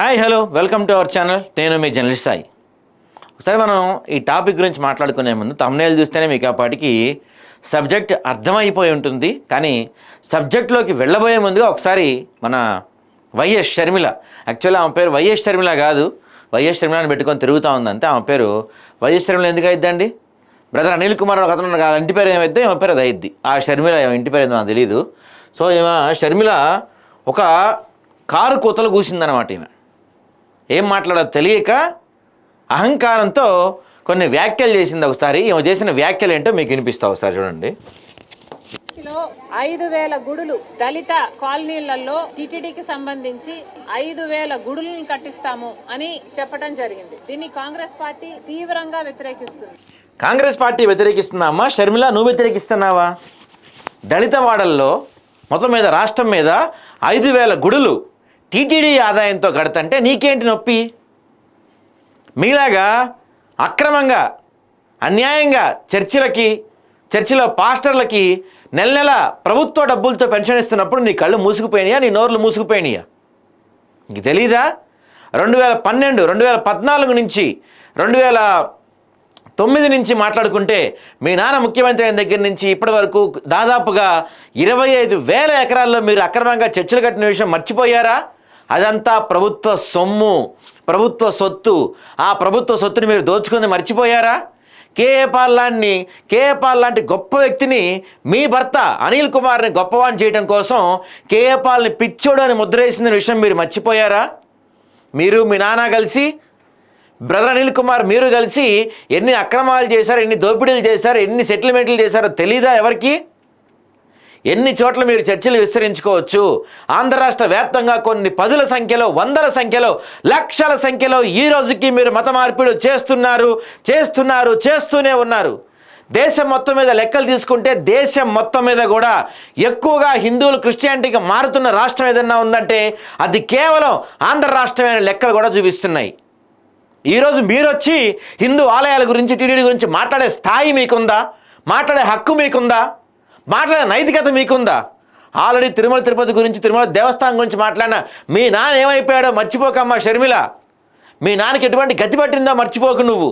Hi hello welcome to our channel నేను మీ journalist Sai. ఒకసారి మనం ఈ టాపిక్ గురించి మాట్లాడుకునే ముందు తమ్నేలు చూస్తేనే మీకు ఆ పాటికి సబ్జెక్ట్ అర్థమైపోయి ఉంటుంది. కానీ సబ్జెక్ట్లోకి వెళ్ళబోయే ముందుగా ఒకసారి మన వైఎస్ షర్మిల. యాక్చువల్లీ ఆమె పేరు వైఎస్ షర్మిల కాదు. వైఎస్ షర్మిలని పెట్టుకొని తిరుగుతూ ఉందంటే ఆమె పేరు వైఎస్ షర్మిల ఎందుకు అయిద్దండి? బ్రదర్ అనిల్ కుమార్ ఒక అతను ఆ ఇంటి పేరు ఏమైతే ఆమె పేరు అది అయిద్ది. ఆ షర్మిల ఇంటి పేరు ఏదో నాకు తెలియదు సో ఈమె షర్మిల ఒక కారు కూతలు కూసిందనమాట ఈమె. ఏం మాట్లాడో తెలియక అహంకారంతో కొన్ని వ్యాఖ్యలు చేసింది ఒకసారి. ఈమె చేసిన వ్యాఖ్యలు ఏంటో మీకు వినిపిస్తా ఒకసారి చూడండి. లో ఐదు వేల గుడులు దళిత కాలనీలలో టిటిడికి సంబంధించి ఐదు వేల గుడులను కట్టిస్తాము అని చెప్పడం జరిగింది. దీన్ని కాంగ్రెస్ పార్టీ తీవ్రంగా వ్యతిరేకిస్తుంది. కాంగ్రెస్ పార్టీ వ్యతిరేకిస్తున్నామా షర్మిల నువ్వు వ్యతిరేకిస్తున్నావా? దళిత వాడల్లో మొత్తం మీద రాష్ట్రం మీద ఐదు వేల గుడులు టీటీడీ ఆదాయంతో కడతంటే నీకేంటి నొప్పి? మీలాగా అక్రమంగా అన్యాయంగా చర్చిలకి చర్చిలో పాస్టర్లకి నెల నెల ప్రభుత్వ డబ్బులతో పెన్షన్ ఇస్తున్నప్పుడు నీ కళ్ళు మూసుకుపోయినాయా? నీ నోర్లు మూసుకుపోయినాయా? నీకు తెలీదా? రెండు వేల పన్నెండు రెండు వేల పద్నాలుగు నుంచి రెండు వేల తొమ్మిది నుంచి మాట్లాడుకుంటే మీ నాన్న ముఖ్యమంత్రి అయిన దగ్గర నుంచి ఇప్పటి వరకు దాదాపుగా ఇరవై ఐదు వేల ఎకరాల్లో మీరు అక్రమంగా చర్చలు కట్టిన విషయం మర్చిపోయారా? అదంతా ప్రభుత్వ సొమ్ము ప్రభుత్వ సొత్తు. ఆ ప్రభుత్వ సొత్తుని మీరు దోచుకుంది మర్చిపోయారా? కేఏపాల్ లాంటి లాంటి గొప్ప వ్యక్తిని మీ భర్త అనిల్ కుమార్ని గొప్పవాణి చేయడం కోసం కేఏపాల్ని పిచ్చోడు అని ముద్రేసిన విషయం మీరు మర్చిపోయారా? మీరు మీ నాన్న కలిసి బ్రదర్ అనిల్ కుమార్ మీరు కలిసి ఎన్ని అక్రమాలు చేశారు ఎన్ని దోపిడీలు చేశారు ఎన్ని సెటిల్మెంట్లు చేశారో తెలీదా ఎవరికి? ఎన్ని చోట్ల మీరు చర్చలు విస్తరించుకోవచ్చు? ఆంధ్ర రాష్ట్ర వ్యాప్తంగా కొన్ని పదుల సంఖ్యలో వందల సంఖ్యలో లక్షల సంఖ్యలో ఈ రోజుకి మీరు మత మార్పిడి చేస్తున్నారు చేస్తున్నారు చేస్తూనే ఉన్నారు. దేశం మొత్తం మీద లెక్కలు తీసుకుంటే దేశం మొత్తం మీద కూడా ఎక్కువగా హిందువులు క్రిస్టియానిటీకి మారుతున్న రాష్ట్రం ఏదన్నా ఉందంటే అది కేవలం ఆంధ్ర రాష్ట్రమైన లెక్కలు కూడా చూపిస్తున్నాయి. ఈరోజు మీరు వచ్చి హిందూ ఆలయాల గురించి టీడీడీ గురించి మాట్లాడే స్థాయి మీకుందా? మాట్లాడే హక్కు మీకుందా? మాట్లాడే నైతికత మీకుందా? ఆల్రెడీ తిరుమల తిరుపతి గురించి తిరుమల దేవస్థానం గురించి మాట్లాడిన మీ నాన్న ఏమైపోయాడో మర్చిపోకమ్మా షర్మిల. మీ నాన్నకి ఎటువంటి గతి పట్టిందో మర్చిపోకు నువ్వు.